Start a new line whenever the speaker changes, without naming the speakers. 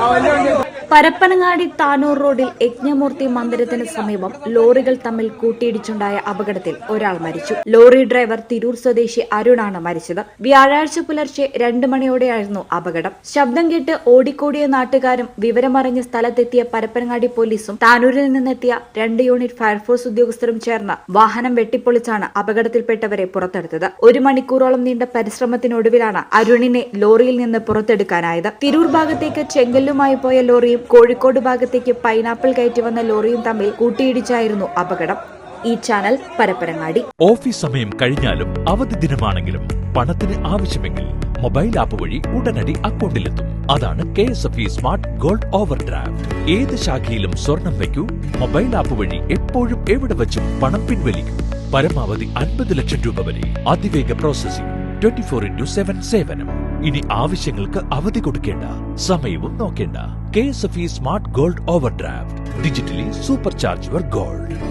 ആ വല്ല പരപ്പനങ്ങാടി താനൂർ റോഡിൽ യജ്ഞമൂർത്തി മന്ദിരത്തിന് സമീപം ലോറികൾ തമ്മിൽ കൂട്ടിയിടിച്ചുണ്ടായ അപകടത്തിൽ ഒരാൾ മരിച്ചു. ലോറി ഡ്രൈവർ തിരൂർ സ്വദേശി അരുണാണ് മരിച്ചത്. വ്യാഴാഴ്ച പുലർച്ചെ രണ്ട് മണിയോടെയായിരുന്നു അപകടം. ശബ്ദം കേട്ട് ഓടിക്കൂടിയ നാട്ടുകാരും വിവരമറിഞ്ഞ് സ്ഥലത്തെത്തിയ പരപ്പനങ്ങാടി പോലീസും താനൂരിൽ നിന്നെത്തിയ രണ്ട് യൂണിറ്റ് ഫയർഫോഴ്സ് ഉദ്യോഗസ്ഥരും ചേർന്ന് വാഹനം വെട്ടിപ്പൊളിച്ചാണ് അപകടത്തിൽപ്പെട്ടവരെ പുറത്തെടുത്തത്. ഒരു മണിക്കൂറോളം നീണ്ട പരിശ്രമത്തിനൊടുവിലാണ് അരുണിനെ ലോറിയിൽ നിന്ന് പുറത്തെടുക്കാനായത്. തിരൂർ ഭാഗത്തേക്ക് ചെങ്കല്ലുമായി പോയ ലോറിയും കോഴിക്കോട് ഭാഗത്തേക്ക് പൈനാപ്പിൾ കയറ്റി വന്ന ലോറിയും തമ്മിൽ കൂട്ടിയിടിച്ചായിരുന്നു അപകടം. ഈ ചാനൽ പരപ്പരങ്ങാടി.
ഓഫീസ് സമയം കഴിഞ്ഞാലും അവധി ദിനമാണെങ്കിലും പണത്തിന് ആവശ്യമെങ്കിൽ മൊബൈൽ ആപ്പ് വഴി ഉടനടി അക്കൗണ്ടിലെത്തും. അതാണ് K S F E smart gold overdraft ഏത് ശാഖയിലും സ്വർണം വയ്ക്കൂ. മൊബൈൽ ആപ്പ് വഴി എപ്പോഴും എവിടെ വച്ചും പണം പിൻവലിക്കൂ. പരമാവധി അൻപത് ലക്ഷം രൂപ വരെ അതിവേഗ processing twenty four into seven സേവനം. ഇനി ആവശ്യങ്ങൾക്ക് അവധി കൊടുക്കേണ്ട സമയവും നോക്കേണ്ട. K S F E smart gold overdraft digitally supercharge your gold.